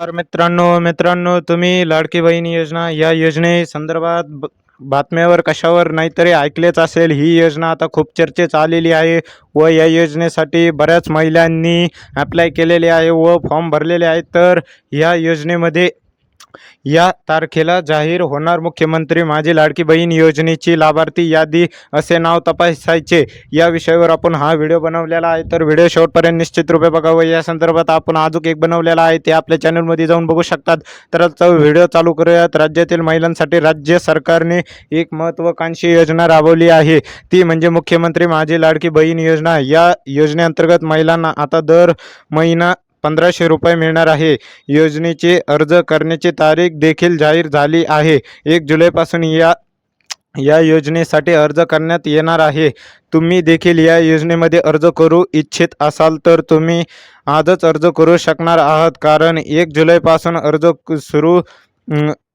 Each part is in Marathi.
तर मित्रांनो मित्रांनो तुम्ही लाडकी बहीण योजना या योजने संदर्भात ब बातम्यावर कशावर नाहीतरी ऐकलेच असेल. ही योजना आता खूप चर्चेत आलेली आहे व या योजनेसाठी बऱ्याच महिलांनी अप्लाय केलेले आहे व फॉर्म भरलेले आहेत. तर या योजनेमध्ये या तारखेला जाहीर होणार मुख्यमंत्री माझी लाडकी बहीण योजनेची लाभार्थी यादी असे नाव तपासायचे. या विषयावर आपण हा व्हिडिओ बनवलेला आहे. तर व्हिडिओ शेवटपर्यंत निश्चित रूपे बघावं या संदर्भात आपण अजून एक बनवलेला आहे. ते आपल्या चॅनलमध्ये जाऊन बघू शकतात. तर व्हिडिओ चालू करूयात. राज्यातील महिलांसाठी राज्य सरकारने एक महत्त्वाकांक्षी योजना राबवली आहे. ती म्हणजे मुख्यमंत्री माझी लाडकी बहीण योजना. या योजनेअंतर्गत महिलांना आता दर महिना पंधराशे रुपये मिळणार आहे. योजनेचे अर्ज करण्याची तारीख देखील जाहीर झाली आहे. एक जुलैपासून या या योजनेसाठी अर्ज करण्यात येणार आहे. तुम्ही देखील या योजनेमध्ये अर्ज करू इच्छित असाल तर तुम्ही आजच अर्ज करू शकणार आहात. कारण एक जुलैपासून अर्ज सुरू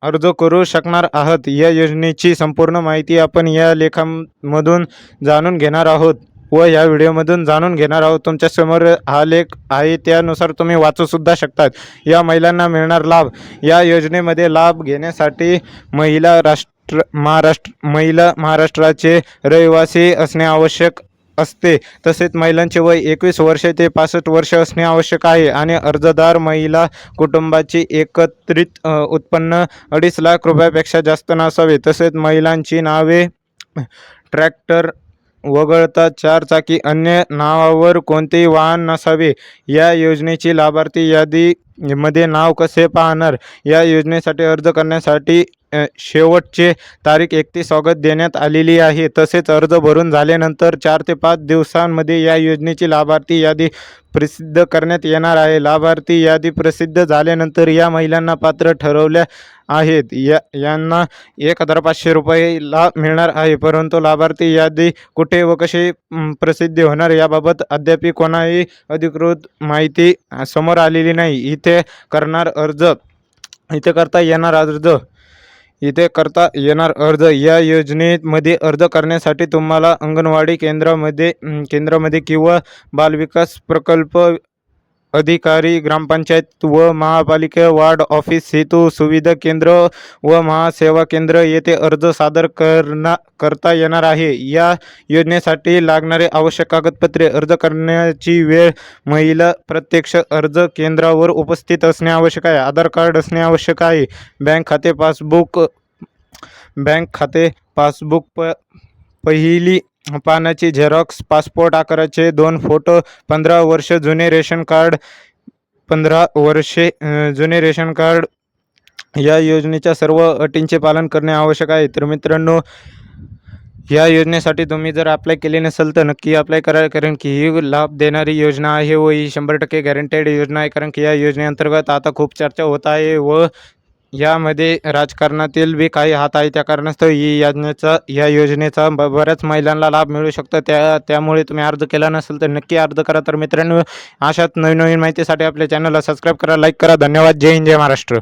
अर्ज करू शकणार आहात. या योजनेची संपूर्ण माहिती आपण या लेखामधून जाणून घेणार आहोत. व या व्हिडिओमधून जाणून घेणार आहोत. तुमच्यासमोर हा लेख आहे. त्यानुसार तुम्ही वाचूसुद्धा शकतात. या महिलांना मिळणार लाभ. या योजनेमध्ये लाभ घेण्यासाठी महिला राष्ट्र महाराष्ट्र महिला महाराष्ट्राचे रहिवासी असणे आवश्यक असते. तसेच महिलांचे वय एकवीस वर्षे ते पासष्ट वर्ष असणे आवश्यक आहे. आणि अर्जदार महिला कुटुंबाची एकत्रित उत्पन्न अडीच लाख रुपयापेक्षा जास्त नसावे. तसेच महिलांची नावे ट्रॅक्टर वगळता चारचाकी अन्य नावावर कोणतेही वाहन नसावे. या योजनेची लाभार्थी यादी मध्ये नाव कसे पाहणार? या योजनेसाठी अर्ज करण्यासाठी शेवटचे तारीख एकतीस ऑगस्ट देण्यात आलेली आहे. तसेच अर्ज भरून झाल्यानंतर चार ते पाच दिवसांमध्ये या योजनेची लाभार्थी यादी प्रसिद्ध करण्यात येणार आहे. लाभार्थी यादी प्रसिद्ध झाल्यानंतर या महिलांना पात्र ठरवल्या आहेत. या यांना एक हजार पाचशे रुपये लाभ मिळणार आहे. परंतु लाभार्थी यादी कुठे व कशी प्रसिद्धी प्रसिद्ध होणार याबाबत अद्याप कोणाही अधिकृत माहिती समोर आलेली नाही. इथे करणार अर्ज. इथे करता येणार अर्ज. इथे करता येणार अर्ज. या योजनेमध्ये अर्ज करण्यासाठी तुम्हाला अंगणवाडी केंद्रामध्ये केंद्रामध्ये किंवा बालविकास प्रकल्प अधिकारी ग्रामपंचायत व महापालिका वार्ड ऑफिस हेतू सुविधा केंद्र व महासेवा केंद्र येथे अर्ज सादर करना करता येणार आहे. या योजनेसाठी लागणारे आवश्यक कागदपत्रे अर्ज करण्याची वेळ महिला प्रत्यक्ष अर्ज केंद्रावर उपस्थित असणे आवश्यक आहे. आधार कार्ड असणे आवश्यक आहे. बँक खाते पासबुक बँक खाते पासबुक प पहिली पानाची झेरॉक्स पासपोर्ट आकाराचे दोन फोटो पंधरा वर्ष जुने रेशन कार्ड पंधरा वर्षे जुने रेशन कार्ड. या योजनेच्या सर्व अटींचे पालन करणे आवश्यक आहे. तर मित्रांनो या योजनेसाठी तुम्ही जर अप्लाय केले नसेल तर नक्की अप्लाय करा कारण की ही लाभ देणारी योजना आहे व ही शंभर टक्के गॅरंटेड योजना आहे कारण की या योजनेअंतर्गत आता खूप चर्चा होत आहे व यामध्ये राजकारणातील बी काही हात आहे त्या कारणास्तव ही योजनेचा या योजनेचा ब बऱ्याच महिलांना लाभ मिळू शकतो. त्या त्यामुळे तुम्ही अर्ज केला नसेल तर नक्की अर्ज करा. तर मित्रांनो अशाच नवीन नवीन माहितीसाठी आपल्या चॅनलला सबस्क्राईब करा लाईक करा. धन्यवाद. जय हिंद जय महाराष्ट्र.